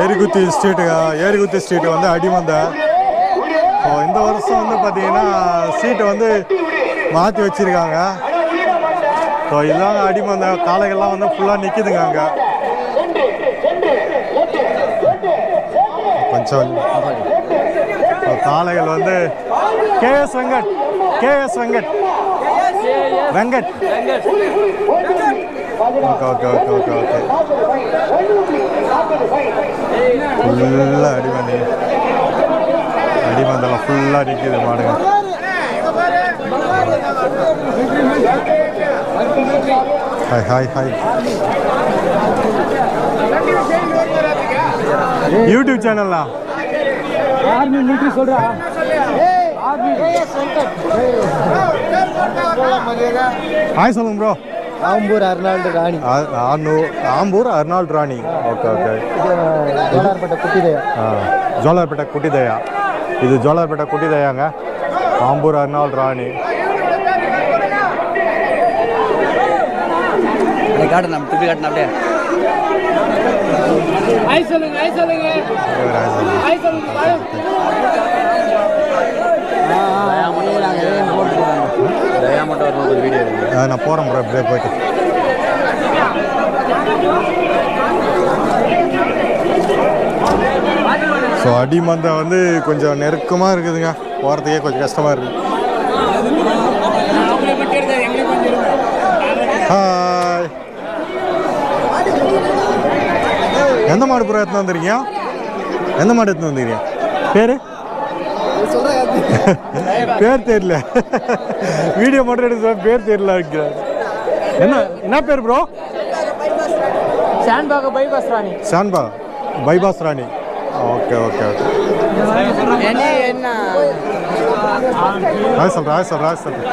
ஏரிகுத்தி ஸ்ட்ரீட்டுங்க ஏரிகுத்தி street வந்து அடிமந்த so இந்த வருஷம் வந்து பார்த்தீங்கன்னா சீட்டை வந்து மாற்றி வச்சிருக்காங்க. ஸோ இதுதாங்க அடிமந்த காளைகள்லாம் வந்து ஃபுல்லாக நிற்கிதுங்க அங்கே. கொஞ்சம் ஸோ காளைகள் வந்து KS Venkat KS Venkat. Venkat. Okay okay okay okay okay. ஃபுல்லாக அடிமந்தி அடிமந்தெல்லாம் ஃபுல்லாக நிற்கிது மாடுங்க. Hi hi hi. யூடியூப் சேனல்லா? ஆர்மி மிலிட்ரி சொல்றா. ஹாய் சொல்லுங்க bro Ambur Arnold Rani. Ambur Arnold Rani. Okay okay. கோலார்பட்ட குட்டிதேயா? ஜோலார்பேட்டை குட்டிதயா. இது ஜோலார்பேட்டை குட்டிதயாங்க. ஆம்பூர் அர்னால் ராணி. காட்டு நம்ம திருப்பி காட்டணும் அப்படியே. ஐ சொல்லுங்க ஐ சொல்லுங்க. ஐ சொல்லுங்க தயா மட்டும் வரும்போது ஒரு வீடியோ ஆ, நான் போகிறேன் ப்ரோ இப்படியே போயிட்டு. ஸோ அடிமந்தை வந்து கொஞ்சம் நெருக்கமாக இருக்குதுங்க. போகிறதுக்கே கொஞ்சம் கஷ்டமாக இருக்குது ஹாய் எந்த மாடு ப்ரோ எடுத்துன்னு வந்துருக்கீங்க எந்த மாடு எடுத்துன்னு வந்துருக்கீங்க பேர்? பேர் தெரியல. வீடியோ மட்டும் எடுத்து பேர் தெரியல இருக்கிறார் என்ன என்ன பேர் bro சாண்ட்பாக bypass Rani. Bypass Rani. Okay okay okay. என்ன ராய் சொல்கிறேன் ராய் சொல்கிறேன் ராய் சொல்கிறேன்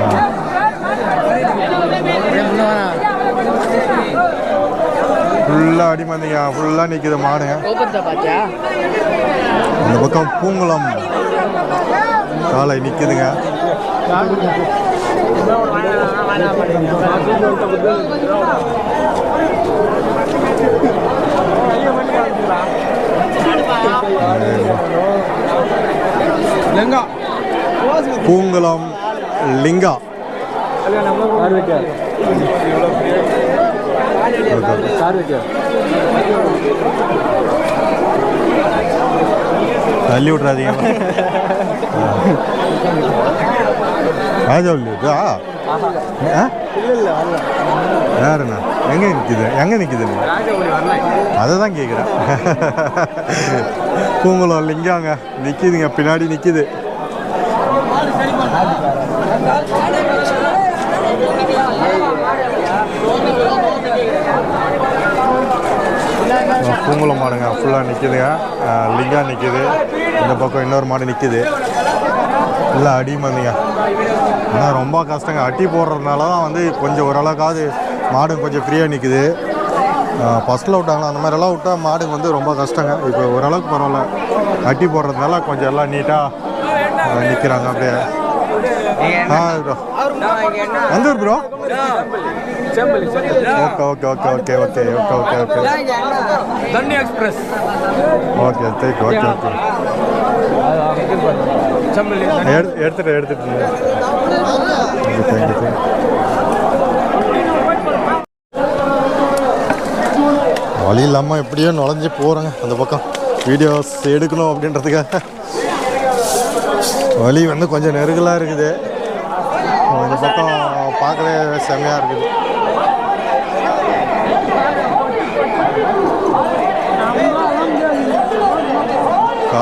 ஃபுல்லாக இன்றைக்கி ஃபுல்லாக நிற்கிது மாடுங்க. இந்த பக்கம் பூங்குளம். காலை நிற்கிதுங்க பூங்குளம் லிங்கா. சார் வைக்க. தள்ளி விட்றாதீங்க. ராஜா யாருண்ணா எங்கே நிற்கிது எங்கே நிற்கிது அதை தான் கேட்குறேன் பூங்குளம் லிங்காங்க. நிற்கிதுங்க பின்னாடி நிற்கிது பூங்குளம் மாடுங்க. ஃபுல்லாக நிற்கிதுங்க லிங்கா நிற்கிது இந்த பக்கம் இன்னொரு மாடு நிற்கிது இல்லை அடி மந்திங்க ஆனால் ரொம்ப கஷ்டங்க. அட்டி போடுறதுனால தான் வந்து கொஞ்சம் ஓரளவுக்காவது மாடு கொஞ்சம் ஃப்ரீயாக நிற்குது ஃபஸ்ட்டில் விட்டாங்களா அந்த மாதிரிலாம் விட்டால் மாடு வந்து ரொம்ப கஷ்டங்க. இப்போ ஓரளவுக்கு பரவாயில்ல. அட்டி போடுறதுனால கொஞ்சம் எல்லாம் நீட்டாக நிற்கிறாங்க அப்படியே. ஆ ப்ரோ எந்த bro okay okay okay okay okay okay okay. Okay தண்ணி express. Okay thank okay okay எடு எடுத்துட்டு எடுத்துட்டு தேங்க்யூ வழி இல்லாமல் எப்படியோ நுழைஞ்சு போகிறேங்க அந்த பக்கம். வீடியோஸ் எடுக்கணும் அப்படின்றதுக்காக. வழி வந்து கொஞ்சம் நெருகலாக இருக்குது. இந்த பக்கம் பார்க்கவே செம்மையாக இருக்குது.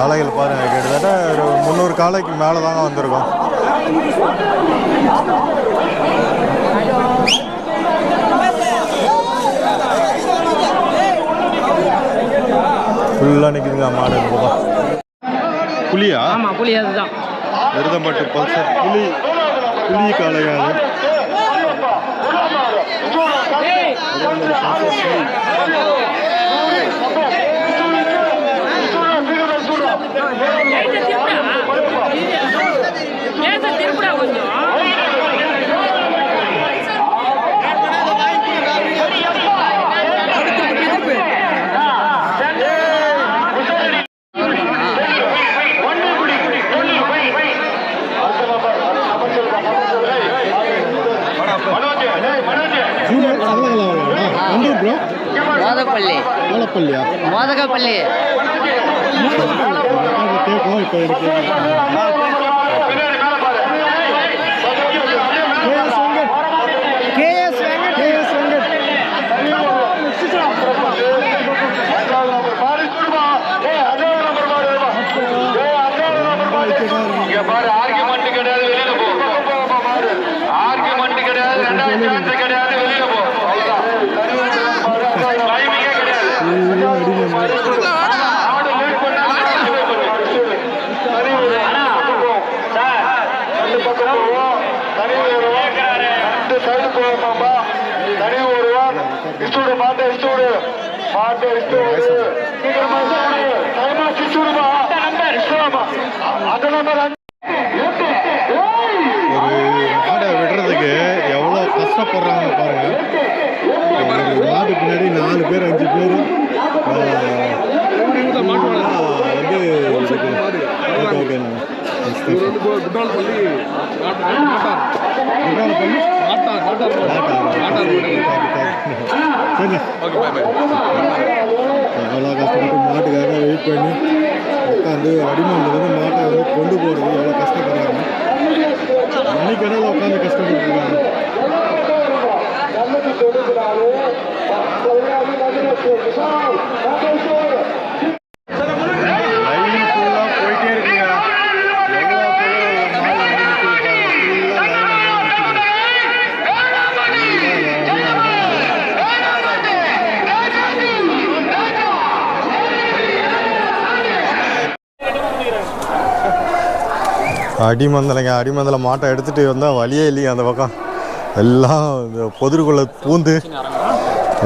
காளைகள் பாருங்க கிட்டத்தட்ட ஒரு முந்நூறு காளைக்கு மேலே தாங்க வந்திருக்கோம். ஃபுல்லாக நிற்குதுங்க மாடு இந்த பக்கம் புலியா? ஆமா புலி அதுதான். விருதம்பட்டு பல்சர். புலி புலி காளையா ப்ரோ மோதப்பள்ளி ஆலப்பள்ளியா மோதகப்பள்ளி இப்போ KS Venkat KS Venkat argument கிடையாது வெளியில போ ஆர்குமெண்ட் கிடையாது ரெண்டாவது சான்ஸ் கிடையாது வெளியில போ டைமிங்கே கிடையாது ஆடு வெயிட் பண்ணா தனி ஒரு சார் ரெண்டு பக்கம் போவோம் தனி ஒரு ரெண்டு சைடு போவோமாப்பா தனி ஒரு இஷ்டோடு மாட்டை இஷ்டோடு மாட்டை இஷ்டோடு சீக்கிரமா இஷ்டோடு டைமா இஷ்டோடுமா இஷ்டோமா அந்த நம்பர் ஒரு மாடை விடுறதுக்கு எவ்வளோ கஷ்டப்படுறாங்க பாருங்க. ஒரு மாடு பின்னாடி நாலு பேர் அஞ்சு பேர் வந்து ஓகே ஓகே குட்டாலப்பள்ளி எவ்வளோ கஷ்டப்பட்டு மாட்டுக்காக வெயிட் பண்ணி உட்காந்து அடிமன்றதுக்கு மாட்டை. வந்து கொண்டு போகிறது எவ்வளோ கஷ்டப்படுறாங்க மணிக்கடையில் உட்காந்து கஷ்டப்பட்டு இருக்காங்க அடிமந்தலைங்க அடிமந்தல மாட்டை எடுத்துகிட்டு வந்தால் வழியே இல்லைங்க அந்த பக்கம். எல்லாம் இந்த பொதுருக்குள்ளே பூந்து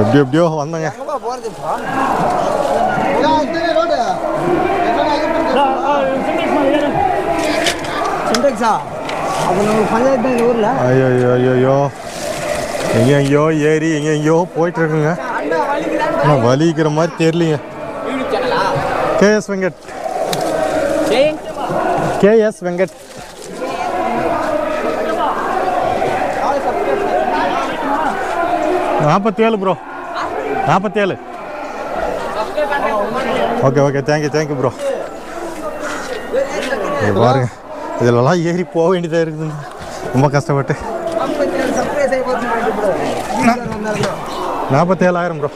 எப்படி எப்படியோ வந்தங்க. ஐயோ ஐயோ ஐயோ ஐயோ எங்கே எங்கேயோ ஏறி எங்கே எங்கேயோ போயிட்டு இருக்குங்க ஆனால் வலிக்கிற மாதிரி தெரியலைங்க. கேஎஸ் வெங்கட். கேஎஸ் வெங்கட் நாற்பத்தி ஏழு ப்ரோ நாற்பத்தி ஏழு okay okay thank you thank you bro இங்க பாருங்க இதிலெல்லாம் ஏறி போக வேண்டியதாக இருக்குதுங்க. ரொம்ப கஷ்டப்பட்டு. நாற்பத்தி ஏழாயிரம் ப்ரோ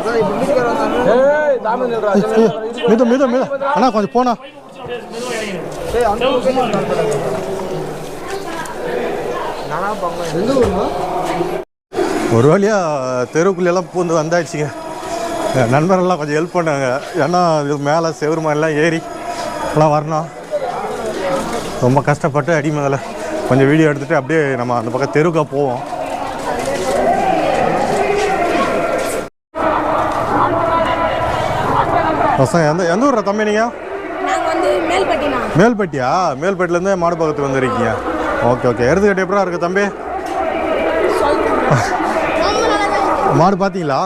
அதான் இப்போ வீட்டுக்கார வந்தாங்க மித மித மித அண்ணா கொஞ்சம் போனா ஒரு வழியாக தெருவுக்குள்ளெல்லாம் பூந்து வந்தாச்சுங்க. நண்பர்கள்லாம் கொஞ்சம் ஹெல்ப் பண்ணாங்க. ஏன்னா இது மேலே செவுரு மாதிரிலாம் ஏறி எல்லாம் வரணும். ரொம்ப கஷ்டப்பட்டு அடி முதல்ல கொஞ்சம் வீடியோ எடுத்துகிட்டு அப்படியே நம்ம அந்த பக்கம் தெருவுக்கா போவோம். பசங்க எந்த எந்த ஊர்ல தம்பி நீங்கள் நாங்க? வந்து மேல்பட்டினா? மேல்பட்டியா? மேல்பட்டிலேருந்து மாடுபாக்கத்துக்கு வந்திருக்கீங்க. Okay okay. எடுத்துக்கிட்டு எப்படா இருக்கு தம்பி? மாடு பார்த்தீங்களா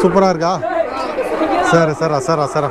சூப்பராக இருக்கா? சரி சரா சரா சரா.